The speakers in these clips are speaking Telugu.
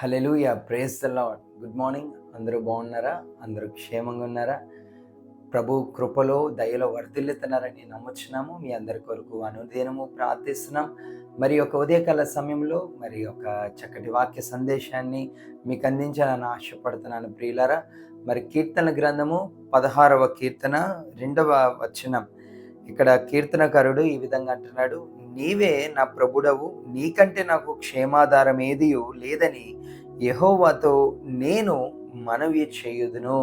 Hallelujah praise the Lord good morning. అందరూ బాగున్నారా? అందరూ క్షేమంగా ఉన్నారా? ప్రభు కృపలో దయలో వర్ధిల్లుతున్నారని నమ్ముచున్నాము. మీ అందరి కొరకు అనుదినము ప్రార్థిస్తున్నాం. మరి ఒక ఉదయకాల సమయంలో మరి ఒక చక్కటి వాక్య సందేశాన్ని మీకు అందించాలని ఆశపడుతున్నాను ప్రియులారా. మరి కీర్తన గ్రంథము పదహారవ కీర్తన రెండవ వచనం. ఇక్కడ కీర్తనకారుడు ఈ విధంగా అంటున్నాడు నీవే నా ప్రభుడవు నీకంటే నాకు క్షేమాధారం ఏది లేదని యహోవాతో నేను మనవి చేయుదును.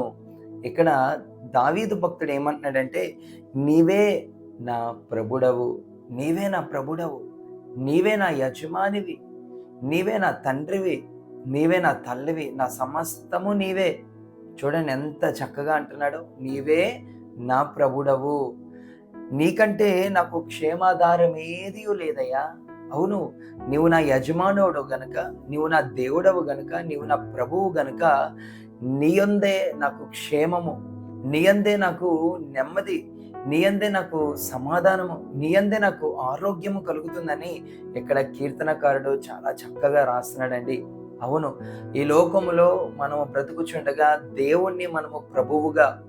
ఇక్కడ దావీదు భక్తుడు ఏమంటున్నాడంటే నీవే నా ప్రభుడవు నీవే నా ప్రభుడవు నీవే నా యజమానివి నీవే నా తండ్రివి నీవే నా తల్లివి నా సమస్తము నీవే. చూడండి ఎంత చక్కగా అంటున్నాడు నీవే నా ప్రభుడవు. నీకంటే నాకు క్షేమాధారం ఏది లేదయ్యా. అవును నీవు నా యజమానుడు గనుక నీవు నా దేవుడవు గనుక నీవు నా ప్రభువు గనుక నీయందే నాకు క్షేమము నీయందే నాకు నెమ్మది నీయందే నాకు సమాధానము నీయందే నాకు ఆరోగ్యము కలుగుతుందని ఇక్కడ కీర్తనకారుడు చాలా చక్కగా రాస్తున్నాడండి. అవును ఈ లోకములో మనము బ్రతుకుచుండగా దేవుణ్ణి మనము ప్రభువుగా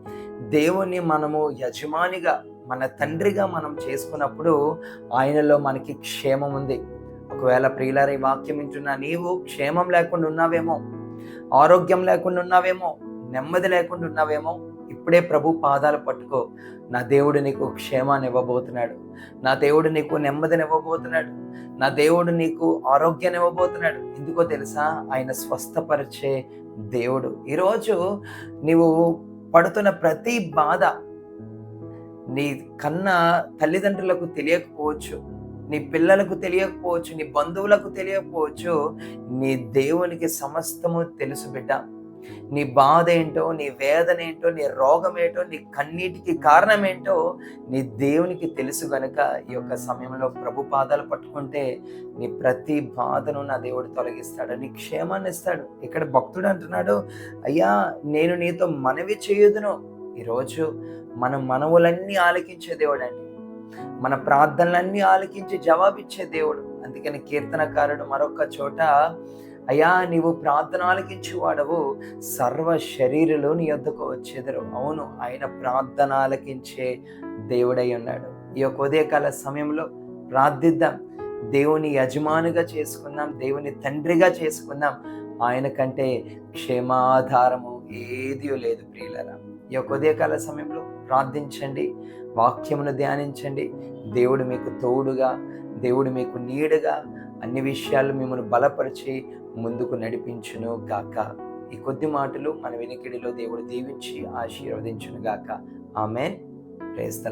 దేవుణ్ణి మనము యజమానిగా మన తండ్రిగా మనం చేసుకున్నప్పుడు ఆయనలో మనకి క్షేమం ఉంది. ఒకవేళ ప్రియులారి వాక్యం వింటున్నా నీవు క్షేమం లేకుండా ఉన్నావేమో ఆరోగ్యం లేకుండా ఉన్నావేమో నెమ్మది లేకుండా ఉన్నావేమో ఇప్పుడే ప్రభు పాదాలు పట్టుకో. నా దేవుడు నీకు క్షేమాన్ని ఇవ్వబోతున్నాడు. నా దేవుడు నీకు నెమ్మదిని ఇవ్వబోతున్నాడు. నా దేవుడు నీకు ఆరోగ్యాన్ని ఇవ్వబోతున్నాడు. ఎందుకో తెలుసా? ఆయన స్వస్థపరిచే దేవుడు. ఈరోజు నీవు పడుతున్న ప్రతి బాధ నీ కన్న తల్లిదండ్రులకు తెలియకపోవచ్చు నీ పిల్లలకు తెలియకపోవచ్చు నీ బంధువులకు తెలియకపోవచ్చు నీ దేవునికి సమస్తము తెలుసు బిడ్డ. నీ బాధ ఏంటో నీ వేదన ఏంటో నీ రోగం ఏంటో నీ కన్నీటికి కారణం ఏంటో నీ దేవునికి తెలుసు గనుక ఈ యొక్క సమయంలో ప్రభు పాదాలు పట్టుకుంటే నీ ప్రతి బాధను నా దేవుడు తొలగిస్తాడు నీ క్షేమాన్ని ఇస్తాడు. ఇక్కడ భక్తుడు అంటున్నాడు అయ్యా నేను నీతో మనవి చేయుదును. ఈరోజు మన మనవులన్నీ ఆలకించే దేవుడు అండి మన ప్రార్థనలన్నీ ఆలకించి జవాబిచ్చే దేవుడు. అందుకని కీర్తనకారుడు మరొక చోట అయ్యా నీవు ప్రార్థన ఆలకించి వాడవు సర్వ శరీరులు నీ వద్దకు వచ్చేదరు. అవును ఆయన ప్రార్థన ఆలకించే దేవుడై ఉన్నాడు. ఈ యొక్క ఉదయకాల సమయంలో ప్రార్థిద్దాం. దేవుని యజమానుగా చేసుకుందాం దేవుని తండ్రిగా చేసుకుందాం. ఆయన కంటే క్షేమాధారము ఏదీ లేదు ప్రియులరా. ఈ యొక్క ఉదయకాల సమయంలో ప్రార్థించండి వాక్యమును ధ్యానించండి. దేవుడు మీకు తోడుగా దేవుడు మీకు నీడుగా అన్ని విషయాలు మిమ్మల్ని బలపరిచి ముందుకు నడిపించును గాక. ఈ కొద్ది మాటలు మన వినికిడిలో దేవుడు దీవించి ఆశీర్వదించును గాక. ఆమెన్. ప్రేస్